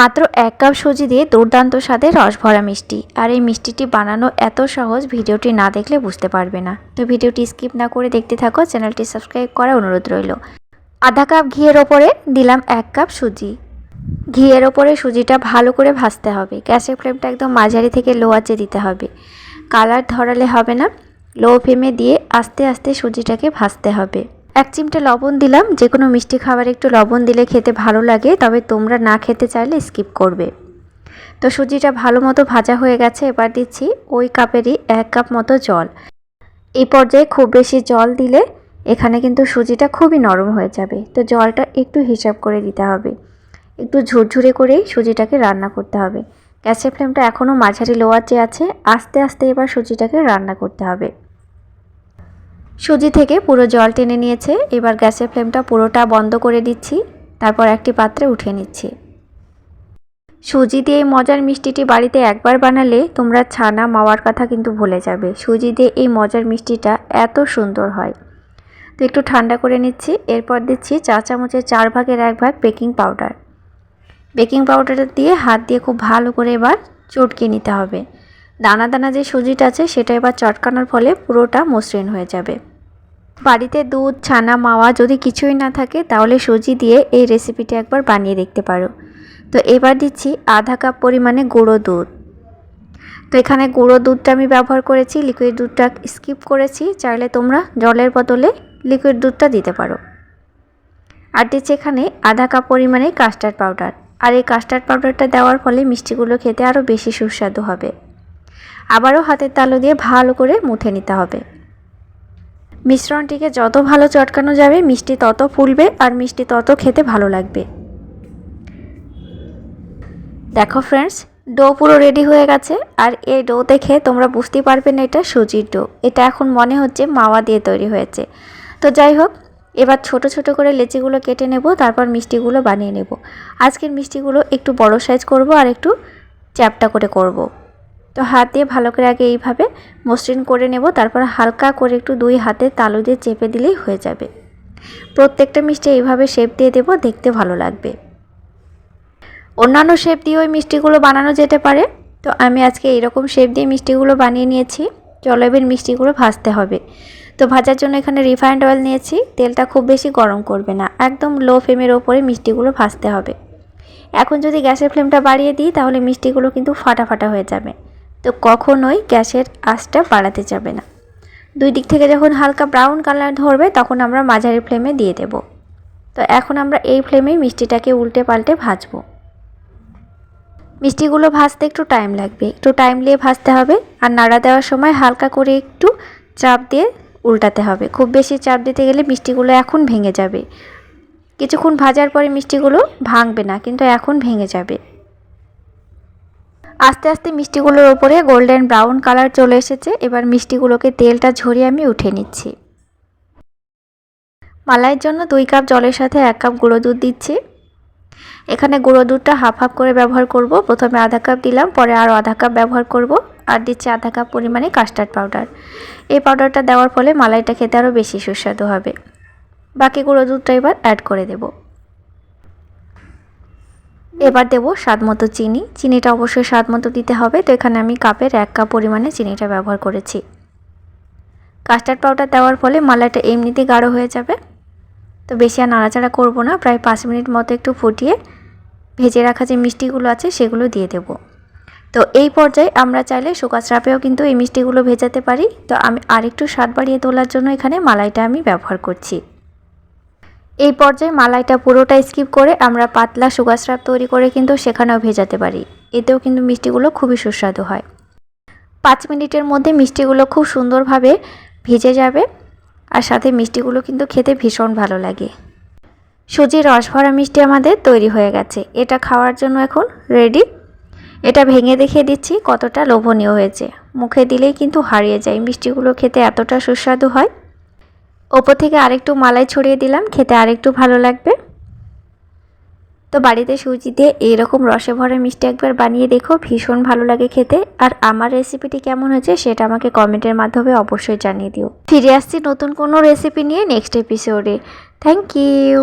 মাত্র এক কাপ সুজি দিয়ে দুর্দান্ত স্বাদের রস ভরা মিষ্টি। আর এই মিষ্টিটি বানানো এত সহজ, ভিডিওটি না দেখলে বুঝতে পারবে না। তো ভিডিওটি স্কিপ না করে দেখতে থাকো, চ্যানেলটি সাবস্ক্রাইব করা অনুরোধ রইল। আধা কাপ ঘিয়ের ওপরে দিলাম এক কাপ সুজি। ঘিয়ের ওপরে সুজিটা ভালো করে ভাজতে হবে। গ্যাসের ফ্লেমটা একদম মাঝারি থেকে লো আঁচে দিতে হবে। কালার ধরালে হবে না। লো ফ্লেমে দিয়ে আস্তে আস্তে সুজিটাকে ভাজতে হবে। এক চিমটে লবণ দিলাম, যে কোনো মিষ্টি খাবারে একটু লবণ দিলে খেতে ভালো লাগে, তবে তোমরা না খেতে চাইলে স্কিপ করবে। তো সুজিটা ভালো মতো ভাজা হয়ে গেছে, এবার দিচ্ছি ওই কাপেরই এক কাপ মতো জল। এই পর্যায়ে খুব বেশি জল দিলে এখানে কিন্তু সুজিটা খুবই নরম হয়ে যাবে, তো জলটা একটু হিসাব করে দিতে হবে। একটু ঝুরঝুরে করেই সুজিটাকে রান্না করতে হবে। গ্যাসের ফ্লেমটা এখনও মাঝারি লো আঁচে আছে, আস্তে আস্তে এবার সুজিটাকে রান্না করতে হবে। সুজি থেকে পুরো জল টেনে নিয়েছে। এবার গ্যাসের ফ্লেমটা পুরোটা বন্ধ করে দিচ্ছি। তারপর একটি পাত্রে উঠিয়ে নিচ্ছি। সুজি দিয়ে এই মজার মিষ্টিটি বাড়িতে একবার বানালে তোমরা ছানা মাওয়ার কথা কিন্তু ভুলে যাবে। সুজি দিয়ে এই মজার মিষ্টিটা এত সুন্দর হয়। তো একটু ঠান্ডা করে নিচ্ছি। এরপর দিচ্ছি চা চামচের চার ভাগের এক ভাগ বেকিং পাউডার। বেকিং পাউডার দিয়ে হাত দিয়ে খুব ভালো করে এবার চটকে নিতে হবে। দানা দানা যে সুজিটা আছে, সেটা এবার চটকানোর ফলে পুরোটা মসৃণ হয়ে যাবে। বাড়িতে দুধ, ছানা, মাওয়া যদি কিছুই না থাকে, তাহলে সুজি দিয়ে এই রেসিপিটি একবার বানিয়ে দেখতে পারো। তো এবার দিচ্ছি আধা কাপ পরিমাণে গুঁড়ো দুধ। তো এখানে গুঁড়ো দুধটা আমি ব্যবহার করেছি লিকুইড দুধটা স্কিপ করেছি, চাইলে তোমরা জলের বদলে লিকুইড দুধটা দিতে পারো। আর দিচ্ছি এখানে আধা কাপ পরিমাণে কাস্টার্ড পাউডার আর এই কাস্টার্ড পাউডারটা দেওয়ার ফলে মিষ্টিগুলো খেতে আরও বেশি সুস্বাদু হবে। আবারও হাতের তালু দিয়ে ভালো করে মুথে নিতে হবে। মিশ্রণটিকে যত ভালো চটকানো যাবে, মিষ্টি তত ফুলবে আর মিষ্টি তত খেতে ভালো লাগবে। দেখো ফ্রেন্ডস ডো পুরো রেডি হয়ে গেছে আর এই ডো দেখে তোমরা বুঝতে পারবে না এটা সুজির ডো এটা এখন মনে হচ্ছে মাওয়া দিয়ে তৈরি হয়েছে। তো যাই হোক, এবার ছোট ছোট করে লেচিগুলো কেটে নেব, তারপর মিষ্টিগুলো বানিয়ে নেব। আজকের মিষ্টিগুলো একটু বড় সাইজ করব আর একটু চ্যাপটা করে করব। তো হাত দিয়ে ভালো করে আগে এইভাবে মসৃণ করে নেব, তারপর হালকা করে একটু দুই হাতে তালু দিয়ে চেপে দিলেই হয়ে যাবে। প্রত্যেকটা মিষ্টি এইভাবে শেপ দিয়ে দেব, দেখতে ভালো লাগবে। অন্যান্য শেপ দিয়ে ওই মিষ্টিগুলো বানানো যেতে পারে। তো আমি আজকে এইরকম শেপ দিয়ে মিষ্টিগুলো বানিয়ে নিয়েছি চলো এবার মিষ্টিগুলো ভাজতে হবে। তো ভাজার জন্য এখানে রিফাইন্ড অয়েল নিয়েছি, তেলটা খুব বেশি গরম করবে না, একদম লো ফ্লেমের ওপরে মিষ্টিগুলো ভাজতে হবে। এখন যদি গ্যাসের ফ্লেমটা বাড়িয়ে দিই, তাহলে মিষ্টিগুলো কিন্তু ফাটা ফাটা হয়ে যাবে। তো কখনোই গ্যাসের আঁচটা বাড়াতে যাবে না। দুই দিক থেকে যখন হালকা ব্রাউন কালার ধরবে, তখন আমরা মাঝারি ফ্লেমে দিয়ে দেব। তো এখন আমরা এই ফ্লেমেই মিষ্টিটাকে উল্টে পাল্টে ভাজবো। মিষ্টিগুলো ভাজতে একটু টাইম লাগবে। একটু টাইম নিয়ে ভাজতে হবে আর নাড়া দেওয়ার সময় হালকা করে একটু চাপ দিয়ে উল্টাতে হবে। খুব বেশি চাপ দিতে গেলে মিষ্টিগুলো এখন ভেঙে যাবে। কিছুক্ষণ ভাজার পরে মিষ্টিগুলো ভাঙবে না, কিন্তু এখন ভেঙে যাবে। আস্তে আস্তে মিষ্টিগুলোর ওপরে গোল্ডেন ব্রাউন কালার চলে এসেছে। এবার মিষ্টিগুলোকে তেলটা ঝরিয়ে আমি উঠে নিচ্ছি। মালাইয়ের জন্য দুই কাপ জলের সাথে এক কাপ গুঁড়ো দুধ দিচ্ছি। এখানে গুঁড়ো দুধটা হাফ হাফ করে ব্যবহার করব। প্রথমে আধা কাপ দিলাম, পরে আরও আধা কাপ ব্যবহার করব আর দিচ্ছি আধা কাপ পরিমাণে কাস্টার্ড পাউডার। এই পাউডারটা দেওয়ার ফলে মালাইটা খেতে আরও বেশি সুস্বাদু হবে। বাকি গুঁড়ো দুধটা এবার অ্যাড করে দেব। এবার দেবো স্বাদ মতো চিনি। চিনিটা অবশ্যই স্বাদ মতো দিতে হবে। তো এখানে আমি কাপের এক কাপ পরিমাণে চিনিটা ব্যবহার করেছি। কাস্টার্ড পাউডার দেওয়ার ফলে মালাইটা এমনিতেই গাঢ় হয়ে যাবে। তো বেশি আর নাড়াচাড়া করব না। প্রায় পাঁচ মিনিট মতো একটু ফুটিয়ে ভেজে রাখা যে মিষ্টিগুলো আছে, সেগুলো দিয়ে দেব। তো এই পর্যায়ে আমরা চাইলে শুকা চাপেও কিন্তু এই মিষ্টিগুলো ভেজাতে পারি। তো আমি আরেকটু স্বাদ বাড়িয়ে তোলার জন্য এখানে মালাইটা আমি ব্যবহার করছি। এই পর্যায়ে মালাইটা পুরোটা স্কিপ করে আমরা পাতলা সুগার স্রাপ তৈরি করে কিন্তু সেখানেও ভেজাতে পারি। এতেও কিন্তু মিষ্টিগুলো খুবই সুস্বাদু হয়। পাঁচ মিনিটের মধ্যে মিষ্টিগুলো খুব সুন্দরভাবে ভেজে যাবে আর সাথে মিষ্টিগুলো কিন্তু খেতে ভীষণ ভালো লাগে। সুজির রস ভরা মিষ্টি আমাদের তৈরি হয়ে গেছে। এটা খাওয়ার জন্য এখন রেডি এটা ভেঙে দেখিয়ে দিচ্ছি কতটা লোভনীয় হয়েছে। মুখে দিলেই কিন্তু হারিয়ে যায়। মিষ্টিগুলো খেতে এতটা সুস্বাদু হয়। ওপর থেকে আরেকটু মালাই ছড়িয়ে দিলাম, খেতে আরেকটু ভালো লাগবে। তো বাড়িতে সুজি দিয়ে এইরকম রসে ভরা মিষ্টি একবার বানিয়ে দেখো, ভীষণ ভালো লাগে খেতে। আর আমার রেসিপিটি কেমন হয়েছে সেটা আমাকে কমেন্টের মাধ্যমে অবশ্যই জানিয়ে দিও। ফিরে আসছি নতুন কোনো রেসিপি নিয়ে নেক্সট এপিসোডে থ্যাংক ইউ